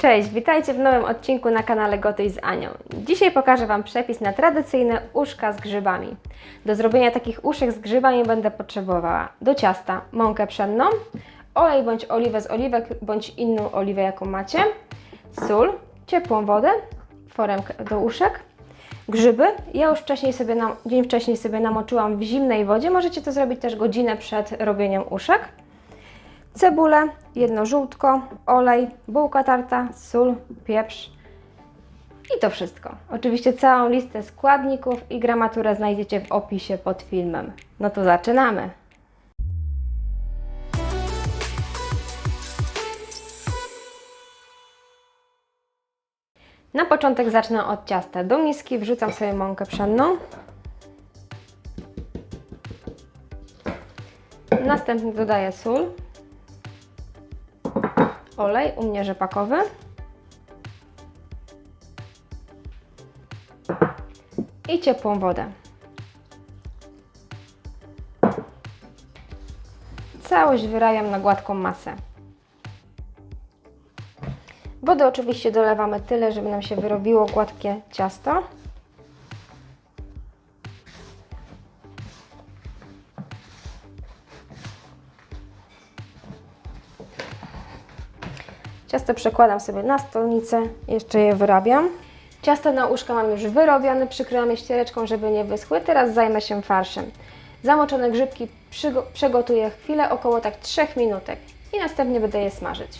Cześć, witajcie w nowym odcinku na kanale Gotuj z Anią. Dzisiaj pokażę Wam przepis na tradycyjne uszka z grzybami. Do zrobienia takich uszek z grzybami będę potrzebowała do ciasta mąkę pszenną, olej bądź oliwę z oliwek bądź inną oliwę jaką macie, sól, ciepłą wodę, foremkę do uszek, grzyby. Ja już wcześniej sobie dzień wcześniej sobie namoczyłam w zimnej wodzie. Możecie to zrobić też godzinę przed robieniem uszek cebulę, jedno żółtko, olej, bułka tarta, sól, pieprz i to wszystko. Oczywiście całą listę składników i gramaturę znajdziecie w opisie pod filmem. No to zaczynamy! Na początek zacznę od ciasta. Do miski wrzucam sobie mąkę pszenną. Następnie dodaję sól, olej, u mnie rzepakowy. I ciepłą wodę. Całość wyrajam na gładką masę. Wody oczywiście dolewamy tyle, żeby nam się wyrobiło gładkie ciasto. Ciasto przekładam sobie na stolnicę, jeszcze je wyrabiam. Ciasto na uszka mam już wyrobione, przykryłam je ściereczką, żeby nie wyschły. Teraz zajmę się farszem. Zamoczone grzybki przygotuję chwilę, około tak 3 minutek i następnie będę je smażyć.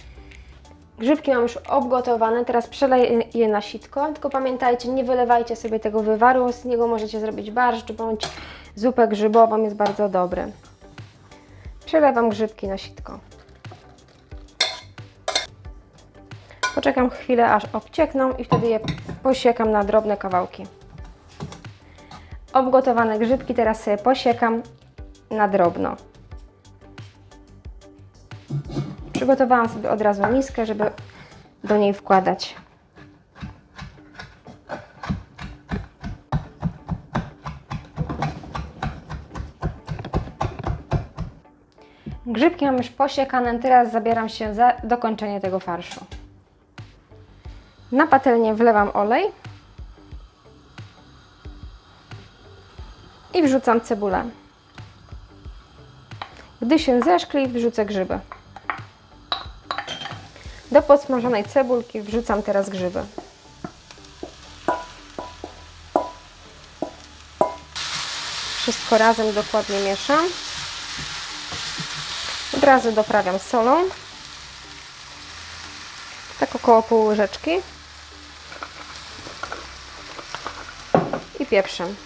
Grzybki mam już obgotowane, teraz przeleję je na sitko, tylko pamiętajcie, nie wylewajcie sobie tego wywaru, z niego możecie zrobić barszcz bądź zupę grzybową, jest bardzo dobry. Przelewam grzybki na sitko. Poczekam chwilę, aż obciekną i wtedy je posiekam na drobne kawałki. Obgotowane grzybki teraz sobie posiekam na drobno. Przygotowałam sobie od razu miskę, żeby do niej wkładać. Grzybki mam już posiekane, teraz zabieram się za dokończenie tego farszu. Na patelnię wlewam olej i wrzucam cebulę. Gdy się zeszkli, wrzucę grzyby. Do podsmażonej cebulki wrzucam teraz grzyby. Wszystko razem dokładnie mieszam. Od razu doprawiam solą. Tak około pół łyżeczki. Pieprzem.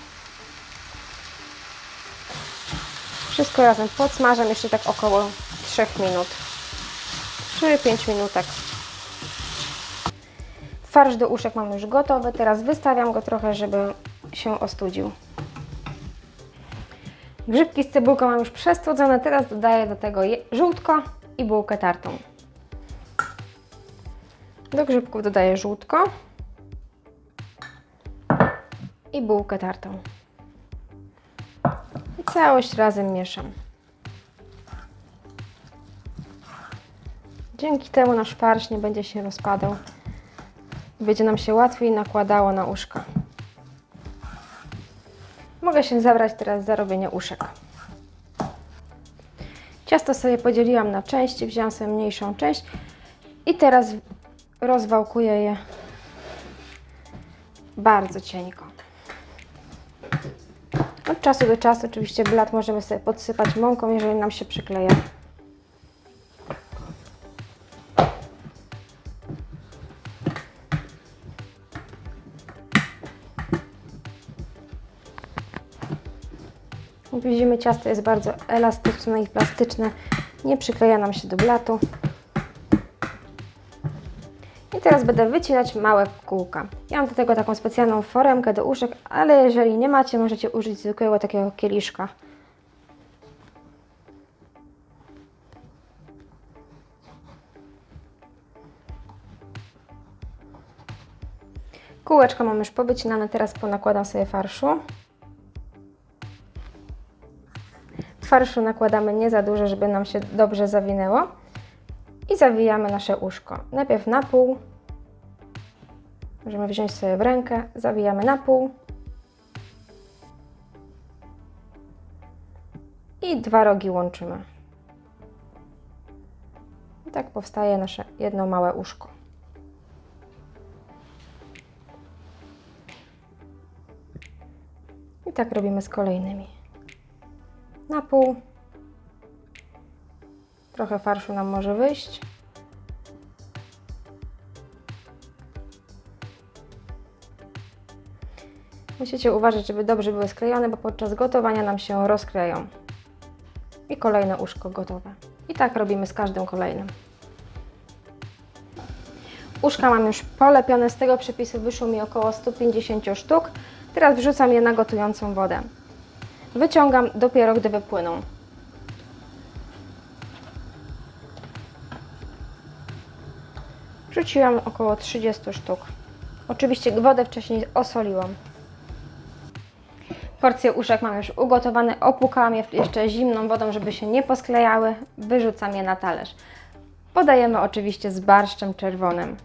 Wszystko razem podsmażam jeszcze tak około 3 minut. 3-5 minutek. Farsz do uszek mam już gotowy. Teraz wystawiam go trochę, żeby się ostudził. Grzybki z cebulką mam już przestudzone. Teraz dodaję do tego żółtko i bułkę tartą. Do grzybków dodaję żółtko i bułkę tartą. I całość razem mieszam. Dzięki temu nasz farsz nie będzie się rozpadał. Będzie nam się łatwiej nakładało na uszka. Mogę się zabrać teraz za robienie uszek. Ciasto sobie podzieliłam na części, wzięłam sobie mniejszą część i teraz rozwałkuję je bardzo cienko. Od czasu do czasu oczywiście blat możemy sobie podsypać mąką, jeżeli nam się przykleja. Widzimy ciasto jest bardzo elastyczne i plastyczne, nie przykleja nam się do blatu. I teraz będę wycinać małe kółka. Ja mam do tego taką specjalną foremkę do uszek, ale jeżeli nie macie, możecie użyć zwykłego takiego kieliszka. Kółeczka mam już powycinane, teraz ponakładam sobie farszu. Farszu nakładamy nie za dużo, żeby nam się dobrze zawinęło. I zawijamy nasze uszko. Najpierw na pół, Możemy wziąć sobie w rękę, zawijamy na pół. I dwa rogi łączymy. I tak powstaje nasze jedno małe uszko. I tak robimy z kolejnymi. Na pół. Trochę farszu nam może wyjść. Musicie uważać, żeby dobrze były sklejone, bo podczas gotowania nam się rozkleją. I kolejne uszko gotowe. I tak robimy z każdym kolejnym. Uszka mam już polepione, z tego przepisu wyszło mi około 150 sztuk. Teraz wrzucam je na gotującą wodę. Wyciągam dopiero, gdy wypłyną. Wrzuciłam około 30 sztuk. Oczywiście wodę wcześniej osoliłam. Porcje uszek mam już ugotowane, opłukałam je jeszcze zimną wodą, żeby się nie posklejały. Wyrzucam je na talerz. Podajemy oczywiście z barszczem czerwonym.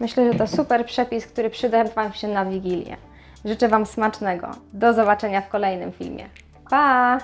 Myślę, że to super przepis, który przyda Wam się na Wigilię. Życzę Wam smacznego. Do zobaczenia w kolejnym filmie. Pa!